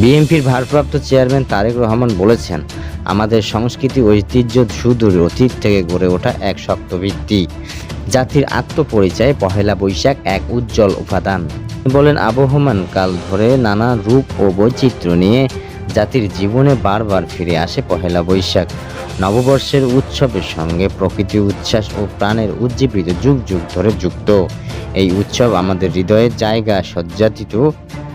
বিএনপির ভারপ্রাপ্ত চেয়ারম্যান তারেক রহমান বলেছেন, আমাদের সংস্কৃতি, ঐতিহ্য সুদূর অতীত থেকে গড়ে ওঠা এক শক্ত ভিত্তি। জাতির আত্মপরিচয়, পহেলা বৈশাখ এক উজ্জ্বল উপাদান। বলেন, আবহমান কাল ধরে নানা রূপ ও বৈচিত্র্য নিয়ে জাতির জীবনে বারবার ফিরে আসে পহেলা বৈশাখ। নববর্ষের উৎসবের সঙ্গে প্রকৃতি উচ্ছ্বাস ও প্রাণের উজ্জীবিত যুগ যুগ ধরে যুক্ত। এই উৎসব আমাদের হৃদয়ের জায়গা সজ্জাতিত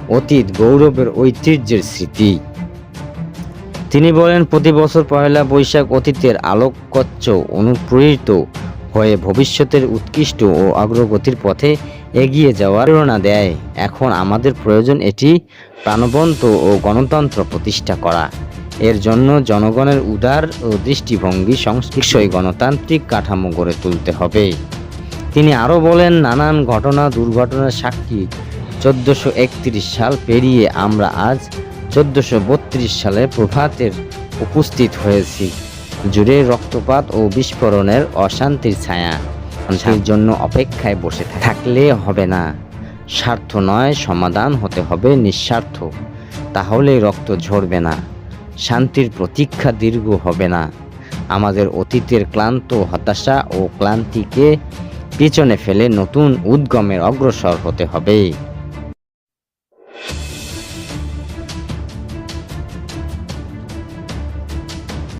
অতীত গৌরবের ঐতিহ্যের স্মৃতি। তিনি বলেন, প্রতি বছর পয়লা বৈশাখ অতীতের আলোকচ্চ অনুপ্রেরিত হয়ে ভবিষ্যতের উৎকৃষ্ট ও অগ্রগতির পথে এগিয়ে যাওয়ার প্রেরণা দেয়। এখন আমাদের প্রয়োজন এটি প্রাণবন্ত ও গণতন্ত্র প্রতিষ্ঠা করা। এর জন্য জনগণের উদার ও দৃষ্টিভঙ্গি সংস্কৃতই গণতান্ত্রিক কাঠামো গড়ে তুলতে হবে। তিনি আরও বলেন, নানান ঘটনা, দুর্ঘটনার সাক্ষী চোদ্দোশো সাল পেরিয়ে আমরা আজ চোদ্দোশো সালে প্রভাতের উপস্থিত হয়েছি। জুড়ে রক্তপাত ও বিস্ফোরণের অশান্তির ছায়া। সেই জন্য অপেক্ষায় বসে থাকলে হবে না। স্বার্থ নয়, সমাধান হতে হবে নিঃস্বার্থ। তাহলে রক্ত ঝরবে না। শান্তির প্রতীক্ষা দীর্ঘ হবে না। আমাদের অতীতের ক্লান্ত হতাশা ও ক্লান্তিকে পিছনে ফেলে নতুন উদ্গমের অগ্রসর হতে হবে।